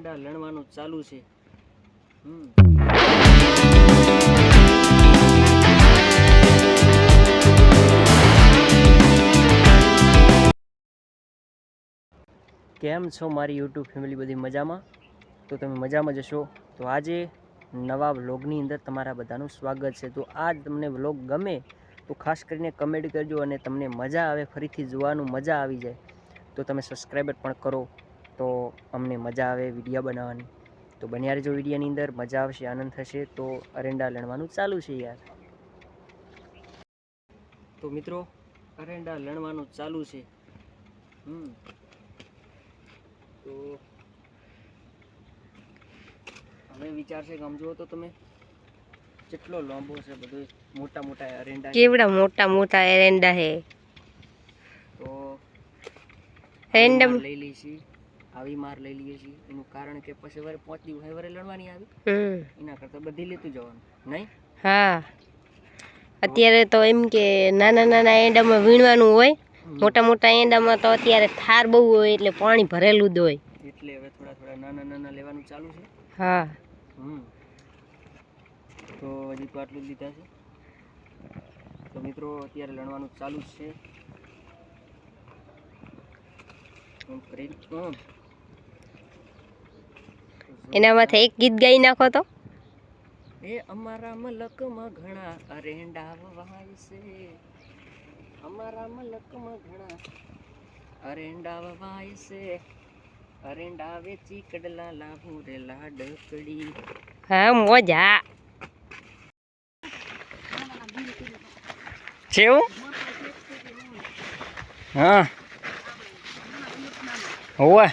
એરંડા લણવાનું ચાલુ છે. કેમ છો મારી યુટ્યુબ ફેમિલી બધી મજામાં? તો તમે મજામાં જશો તો આજે નવા વ્લોગની અંદર તમારા બધાનું સ્વાગત છે. તો આજ તમને વ્લોગ ગમે તો ખાસ કરીને કમેન્ટ કરજો અને તમને મજા આવે, ફરીથી જોવાનું મજા આવી જાય. તો તમે સબસ્ક્રાઈબર પણ કરો. તો અમને મજા આવે વિડીયા બનાવવાની. તો બન્યા રહેજો વિડીયાની અંદર મજા આવશે આનંદ થશે તો અરેંડા લણવાનું ચાલુ છે યાર. તો મિત્રો અરેંડા લણવાનું ચાલુ છે. હમ. તો હવે વિચાર છે આમ જુઓ તો તમે કેટલો લાંબો છે બધું મોટા મોટા અરેંડા કેવડા મોટા મોટા એરંડા હે તો રેન્ડમ લઈ લઈશી. આવી માર લઈ લઈએ છીએ. એનું કારણ કે પછી વારે પાંચ દિવસ વારે લડવાની આવી. એના કરતાં બધી લેતું જવાનું. નહીં? હા. અત્યારે તો એમ કે નાના નાના એંડામાં વીણવાનું હોય. મોટા મોટા એંડામાં તો અત્યારે થાર બહુ હોય એટલે પાણી ભરેલું જ હોય. એટલે હવે થોડા થોડા નાના નાના લેવાનું ચાલુ છે. હા. તો હજી તો આટલું જ લીધા છે. તો મિત્રો અત્યારે લણવાનું ચાલુ જ છે. આમ. એના માથે એક ગીત ગાઈ નાખો તો. એ અમારા મલકમાં ઘણા અરેંડા વવાય છે અમારા મલકમાં ઘણા અરેંડા વવાય છે અરેંડા વેચી કડલા લાભુ રે લાડકડી હા મોજા. જેવું? હા. હોવે.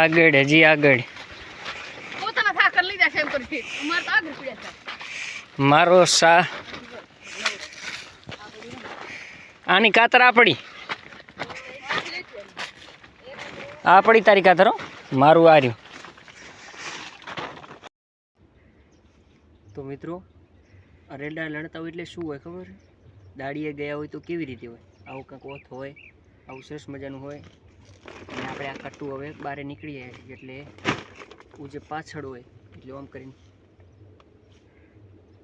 આગળ હજી આગળ. મારો સા આની કાતર આપડી. આપડી તારી કાતરો મારું આર્યું તો મિત્રો અરેડા લણતા હોય એટલે શું હોય ખબર? દાડીએ ગયા હોય તો કેવી રીતે હોય? આવું કંઈક ઓથ હોય? આવું સરસ મજાનું હોય. અને આપણે આ કટ્ટું હવે બહાર નીકળીએ એટલે હું જે પાછળ હોય એટલે આમ કરીને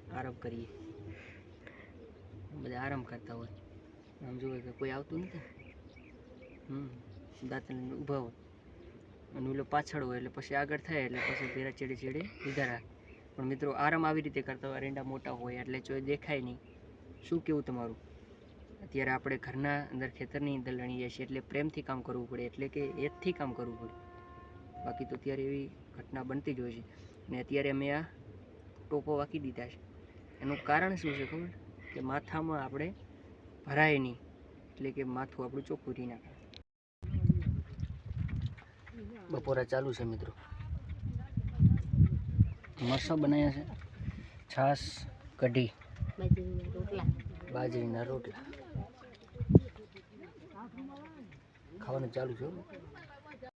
આરામ કરીએ. બધા આરામ કરતા હોય. આમ જોવે કે કોઈ આવતું નથી. હમ, દાંતણ ઊભા હોય. અને ઓલો પાછળ હોય એટલે પછી આગળ થાય એટલે પછી પેલા ચેડે ચેડે લીધા રાખે પણ મિત્રો આરામ આવી રીતે કરતા હોય. રેંડા મોટા હોય એટલે જો દેખાય નહીં. શું કેવું તમારું? અત્યારે આપણે ઘરના અંદર ખેતરની અંદર લણીએ છીએ એટલે પ્રેમથી કામ કરવું પડે એટલે કે એજથી કામ કરવું પડે. બાકી તો અત્યારે એવી ઘટના બનતી જ હોય છે. ને અત્યારે અમે આ ટોપો વાંકી દીધા છે. એનું કારણ શું છે ખબર? કે માથામાં આપણે ભરાય નહીં એટલે કે માથું આપણું ચોખ્ખું રહી નાખે બપોરા ચાલુ છે મિત્રો. મરસા બનાવ્યા છે. છાશ કઢી બાજરીના રોટલા. ખાવાનું ચાલુ છે.